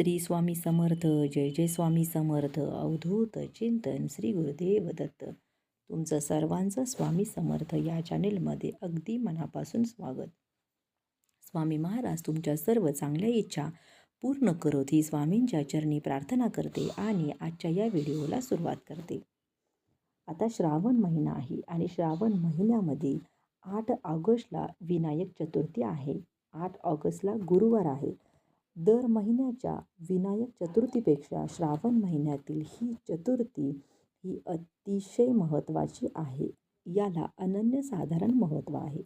श्री स्वामी समर्थ जय जय स्वामी समर्थ अवधूत चिंतन श्री गुरुदेव दत्त. तुमचं सर्वांचं स्वामी समर्थ या चॅनेलमध्ये अगदी मनापासून स्वागत. स्वामी महाराज तुमच्या सर्व चांगल्या इच्छा पूर्ण करत ही स्वामींच्या चरणी प्रार्थना करते आणि आजच्या या व्हिडिओला सुरुवात करते. आता श्रावण महिना आहे आणि श्रावण महिन्यामध्ये आठ ऑगस्टला विनायक चतुर्थी आहे. आठ ऑगस्टला गुरुवार आहे. दर महिन्याच्या विनायक चतुर्थीपेक्षा श्रावण महिन्यातील ही चतुर्थी ही अतिशय महत्त्वाची आहे. याला अनन्यसाधारण महत्त्व आहे.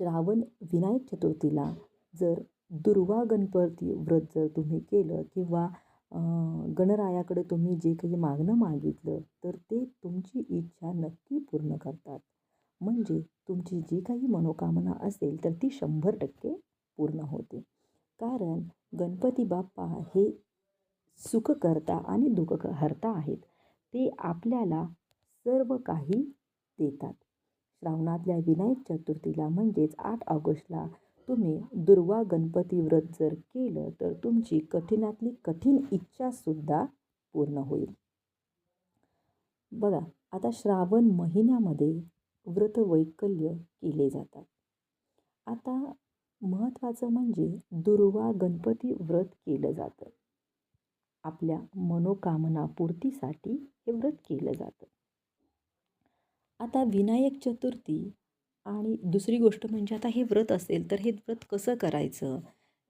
श्रावण विनायक चतुर्थीला जर दुर्वा गणपती व्रत जर तुम्ही केलं किंवा गणरायाकडे तुम्ही जे काही मागणं मागितलं तर ते तुमची इच्छा नक्की पूर्ण करतात. म्हणजे तुमची जी काही मनोकामना असेल तर ती शंभर टक्के पूर्ण होते. कारण गणपती बाप्पा हे सुखकर्ता आणि दुःखहर्ता आहेत. ते आपल्याला सर्व काही देतात. श्रावणातल्या विनायक चतुर्थीला म्हणजेच आठ ऑगस्टला तुम्ही दुर्वा गणपती व्रत जर केलं तर तुमची कठीणातली कठीण इच्छासुद्धा पूर्ण होईल. बघा आता श्रावण महिन्यामध्ये व्रत वैकल्य केले जातात. आता महत्त्वाचं म्हणजे दुर्वा गणपती व्रत केलं जातं. आपल्या मनोकामना पूर्तीसाठी हे व्रत केलं जातं. आता विनायक चतुर्थी आणि दुसरी गोष्ट म्हणजे आता हे व्रत असेल तर हे व्रत कसं करायचं?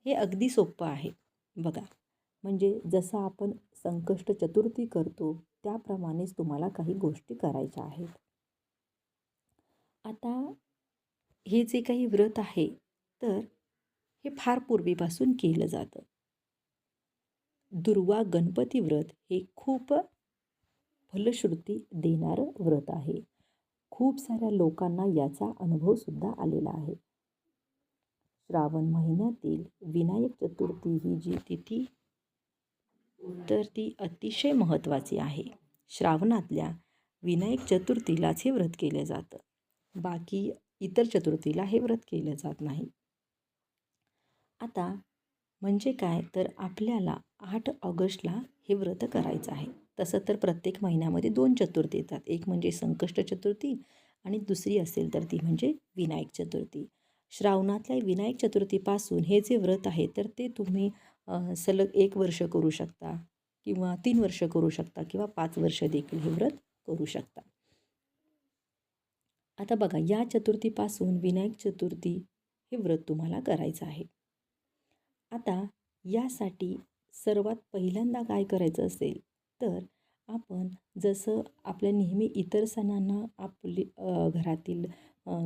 हे अगदी सोपं आहे. बघा म्हणजे जसं आपण संकष्ट चतुर्थी करतो त्याप्रमाणेच तुम्हाला काही गोष्टी करायच्या आहेत. आता हे जे काही व्रत आहे तर हे फार पूर्वीपासून केलं जातं. दुर्वा गणपती व्रत हे खूप फलश्रुती देणारं व्रत आहे. खूप साऱ्या लोकांना याचा अनुभवसुद्धा आलेला आहे. श्रावण महिन्यातील विनायक चतुर्थी ही जी तिथी तर ती अतिशय महत्त्वाची आहे. श्रावणातल्या विनायक चतुर्थीलाच हे व्रत केलं जातं. बाकी इतर चतुर्थीला हे व्रत केलं जात नाही. आता म्हणजे काय? तर आपल्याला आठ ऑगस्टला हे व्रत करायचं आहे. तसं तर प्रत्येक महिन्यामध्ये दोन चतुर्थी येतात. एक म्हणजे संकष्ट चतुर्थी आणि दुसरी असेल तर ती म्हणजे विनायक चतुर्थी. श्रावणातल्या विनायक चतुर्थीपासून हे जे व्रत आहे तर ते तुम्ही सलग एक वर्ष करू शकता किंवा तीन वर्ष करू शकता किंवा पाच वर्ष देखील हे व्रत करू शकता. आता बघा या चतुर्थीपासून विनायक चतुर्थी हे व्रत तुम्हाला करायचं आहे. आता यासाठी सर्वात पहिल्यांदा काय करायचं असेल तर आपण जसं आपल्या नेहमी इतर सणांना आपली घरातील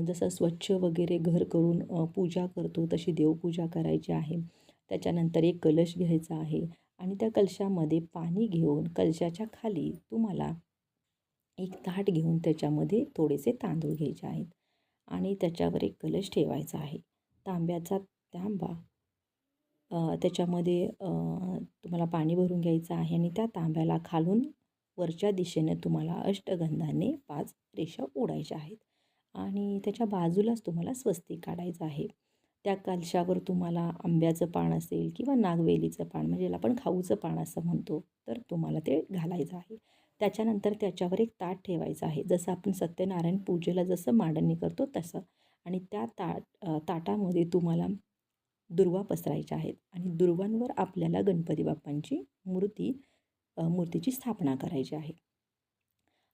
जसं स्वच्छ वगैरे घर करून पूजा करतो तशी देवपूजा करायची आहे. त्याच्यानंतर एक कलश घ्यायचा आहे आणि त्या कलशामध्ये पाणी घेऊन कलशाच्या खाली तुम्हाला एक ताट घेऊन त्याच्यामध्ये थोडेसे तांदूळ घ्यायचे आहेत आणि त्याच्यावर एक कलश ठेवायचा आहे. तांब्याचा तांबा त्याच्यामध्ये तुम्हाला पाणी भरून घ्यायचं आहे आणि त्या तांब्याला खालून वरच्या दिशेने तुम्हाला अष्टगंधाने पाच रेषा ओढायच्या आहेत. आणि त्याच्या बाजूलाच तुम्हाला स्वस्तिक काढायचं आहे. त्या कलशावर तुम्हाला आंब्याचं पान असेल किंवा नागवेलीचं पान म्हणजे आपण खाऊचं पान असं म्हणतो तर तुम्हाला ते घालायचं आहे. त्याच्यानंतर त्याच्यावर एक ताट ठेवायचं आहे. जसं आपण सत्यनारायण पूजेला जसं मांडणी करतो तसं. आणि त्या ताट ताटामध्ये तुम्हाला दुर्वा पसरायच्या आहेत. आणि दुर्वांवर आपल्याला गणपती बाप्पांची मूर्ती मूर्तीची स्थापना करायची आहे.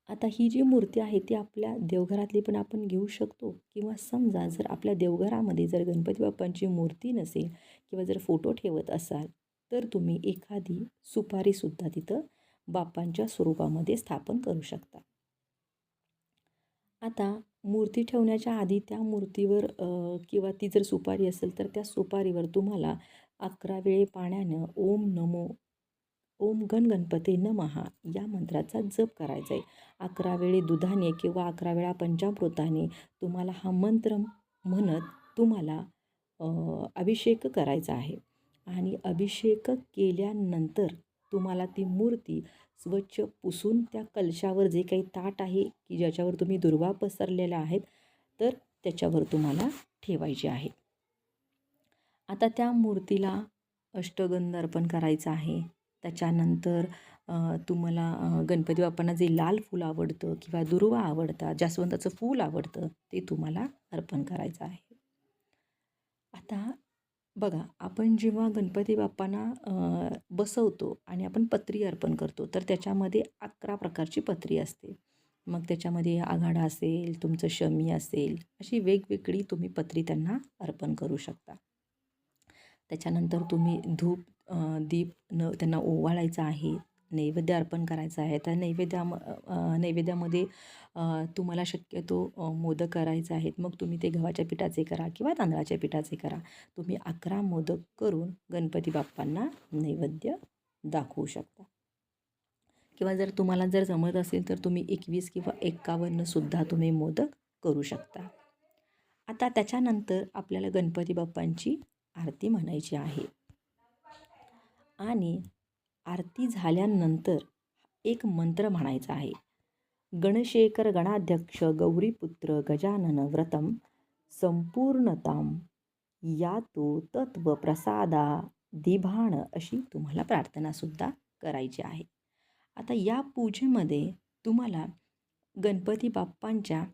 आता ही जी मूर्ती आहे ती आपल्या देवघरातली पण आपण घेऊ शकतो. किंवा समजा जर आपल्या देवघरामध्ये जर गणपती बाप्पांची मूर्ती नसेल किंवा जर फोटो ठेवत असाल तर तुम्ही एखादी सुपारीसुद्धा तिथं बाप्पांच्या स्वरूपामध्ये स्थापन करू शकता. आता मूर्ती ठेवण्याच्या आधी त्या मूर्तीवर किंवा ती जर सुपारी असेल तर त्या सुपारीवर तुम्हाला अकरा वेळे पाण्यानं ओम नमो ओम गण गणपती नमहा या मंत्राचा जप करायचा आहे. अकरा वेळे दुधाने किंवा अकरा वेळा पंचामृताने तुम्हाला हा मंत्र म्हणत तुम्हाला अभिषेक करायचा आहे. आणि अभिषेक केल्यानंतर तुम्हाला ती मूर्ती स्वच्छ पुसून त्या कलशावर जे काही ताट आहे की ज्याच्यावर तुम्ही दुर्वा पसरलेल्या आहेत तर त्याच्यावर तुम्हाला ठेवायचे आहे आता त्या मूर्तीला अष्टगंध अर्पण करायचं आहे. त्याच्यानंतर तुम्हाला गणपती बाप्पांना जे लाल फूल आवडतं किंवा दुर्वा आवडतात जास्वंदाचं फूल आवडतं ते तुम्हाला अर्पण करायचं आहे. आता बघा आपण जेव्हा गणपती बाप्पांना बसवतो आणि आपण पत्री अर्पण करतो तर त्याच्यामध्ये अकरा प्रकारची पत्री असते. मग त्याच्यामध्ये आघाडा असेल तुमचं शमी असेल अशी वेगवेगळी तुम्ही पत्री त्यांना अर्पण करू शकता. त्याच्यानंतर तुम्ही धूप दीप न त्यांना ओवाळायचा आहे नैवेद्य अर्पण करायचं आहे. त्या नैवेद्या नैवेद्यामध्ये तुम्हाला शक्यतो मोदक करायचे आहेत. मग तुम्ही ते गव्हाच्या पिठाचे करा किंवा तांदळाच्या पिठाचे करा. तुम्ही अकरा मोदक करून गणपती बाप्पांना नैवेद्य दाखवू शकता. किंवा जर तुम्हाला जर जमत असेल तर तुम्ही एकवीस किंवा एक्कावन्नसुद्धा तुम्ही मोदक करू शकता. आता त्याच्यानंतर आपल्याला गणपती बाप्पांची आरती म्हणायची आहे. आणि आरती झाल्यानंतर एक मंत्र म्हणायचा आहे. गणशेखर गणाध्यक्ष गौरीपुत्र गजानन व्रतम संपूर्णताम यातो तत्व प्रसादा दिभाण अशी तुम्हाला प्रार्थनासुद्धा करायची आहे. आता या पूजेमध्ये तुम्हाला गणपती बाप्पांच्या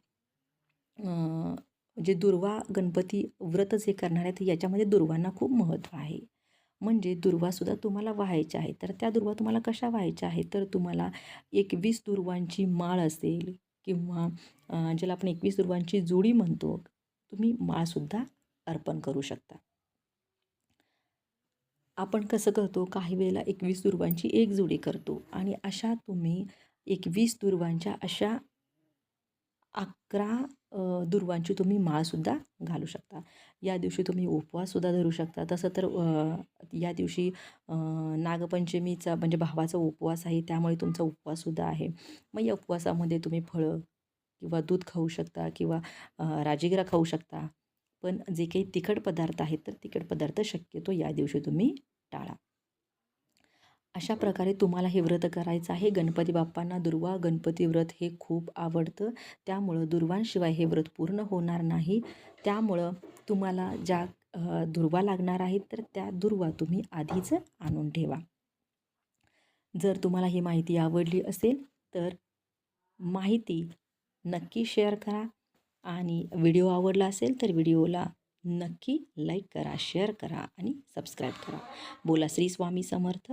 जे दुर्वा गणपती व्रत जे करणार आहेत याच्यामध्ये दुर्वांना खूप महत्त्व आहे. म्हणजे दुर्वासुद्धा तुम्हाला व्हायच्या आहेत तर त्या दुर्वा तुम्हाला कशा व्हायच्या आहेत तर तुम्हाला एकवीस दुर्वांची माळ असेल किंवा ज्याला आपण एकवीस दुर्वांची जोडी म्हणतो तुम्ही माळसुद्धा अर्पण करू शकता. आपण कसं करतो? काही वेळेला एकवीस दुर्वांची एक जोडी करतो आणि अशा तुम्ही एकवीस दुर्वांच्या अशा अकरा दुर्वांची तुम्ही माळसुद्धा घालू शकता. या दिवशी तुम्ही उपवाससुद्धा धरू शकता. तसं तर या दिवशी नागपंचमीचा म्हणजे भावाचा उपवास आहे त्यामुळे तुमचा उपवाससुद्धा आहे. मग या उपवासामध्ये तुम्ही फळं किंवा दूध खाऊ शकता किंवा राजगिरा खाऊ शकता. पण जे काही तिखट पदार्थ आहेत तर तिखट पदार्थ शक्यतो या दिवशी तुम्ही टाळा. अशा प्रकारे तुम्हाला हे व्रत करायचं आहे. गणपती बाप्पांना दुर्वा गणपती व्रत हे खूप आवडतं. त्यामुळं दुर्वांशिवाय हे व्रत पूर्ण होणार नाही. त्यामुळं तुम्हाला ज्या दुर्वा लागणार आहेत तर त्या दुर्वा तुम्ही आधीच आणून ठेवा. जर तुम्हाला ही माहिती आवडली असेल तर माहिती नक्की शेअर करा. आणि व्हिडिओ आवडला असेल तर व्हिडिओला नक्की लाईक करा शेअर करा आणि सबस्क्राईब करा. बोला श्री स्वामी समर्थ.